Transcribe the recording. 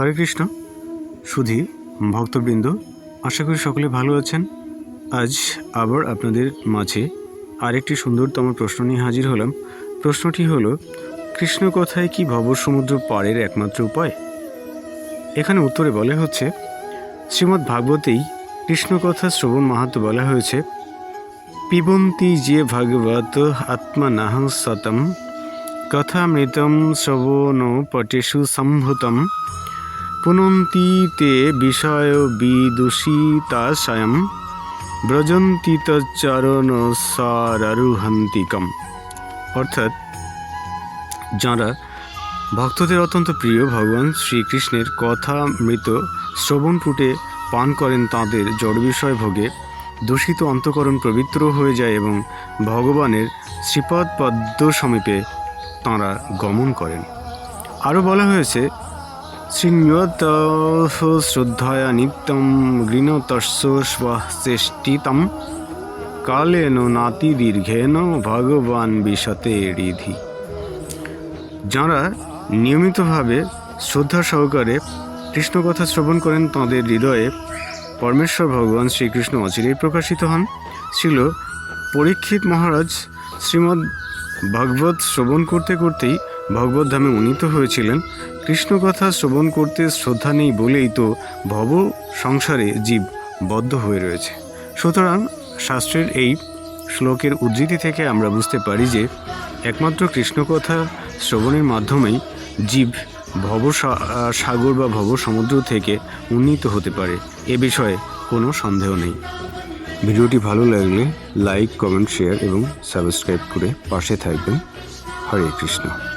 হরে কৃষ্ণ। সুধী ভক্তবৃন্দ, আশা করি সকলে ভালো আছেন। আজ আবার আপনাদের মাঝে আরেকটি সুন্দরতম প্রশ্ন নিয়ে হাজির হলাম। প্রশ্নটি হলো, কৃষ্ণ কথায় কি ভবসমুদ্র পাড়ের একমাত্র উপায়? এখানে উত্তরে বলা হচ্ছে, শ্রীমদ্ ভাগবতেই কৃষ্ণ কথা শ্রবণ মাহাত্ম বলা হয়েছে, পিবন্তি যে ভাগবত আত্মনাহ সতম, কথামৃতম শ্রবণ পটেষু সম্ভূতম পুনন্তি তে বিষয় বিদূষিতাশয়ম ব্রজন্তি তচ্চরণ সারারুহন্তিকম অর্থাৎ যাঁরা ভক্তদের অত্যন্ত প্রিয় ভগবান শ্রীকৃষ্ণের কথা মৃত শ্রবণপুটে পান করেন তাঁদের জড় বিষয় ভোগে, দূষিত অন্তকরণ পবিত্র হয়ে যায় এবং ভগবানের শ্রীপদ পদ্ম সমীপে তাঁরা গমন করেন। আরও বলা হয়েছে শৃণুয়ত শ্রদ্ধায়া নিত্যম গৃণতস্য স্বচেষ্টিতম কালেন নাতি দীর্ঘেন ভগবান বিশতে রিধি যাঁরা নিয়মিতভাবে শ্রদ্ধা সহকারে কৃষ্ণ কথা শ্রবণ করেন তাঁদের হৃদয়ে পরমেশ্বর ভগবান শ্রীকৃষ্ণ অচিরেই প্রকাশিত হন ছিল পরীক্ষিত মহারাজ শ্রীমদ্ ভাগবত শ্রবণ করতে করতেই ভগবত ধামে উন্নীত হয়েছিলেন কৃষ্ণ কথা শ্রবণ করতে শ্রদ্ধা নেই বলেই তো ভব সংসারে জীব বদ্ধ হয়ে রয়েছে। সুতরাং শাস্ত্রের এই শ্লোকের উদ্ধৃতি থেকে আমরা বুঝতে পারি যে একমাত্র কৃষ্ণ কথা শ্রবণের মাধ্যমেই জীব ভব সাগর বা ভব সমুদ্র থেকে উন্নীত হতে পারে। এ বিষয়ে কোনো সন্দেহ নেই। ভিডিওটি ভালো লাগলে লাইক, কমেন্ট, শেয়ার এবং সাবস্ক্রাইব করে পাশে থাকবেন। হরে কৃষ্ণ।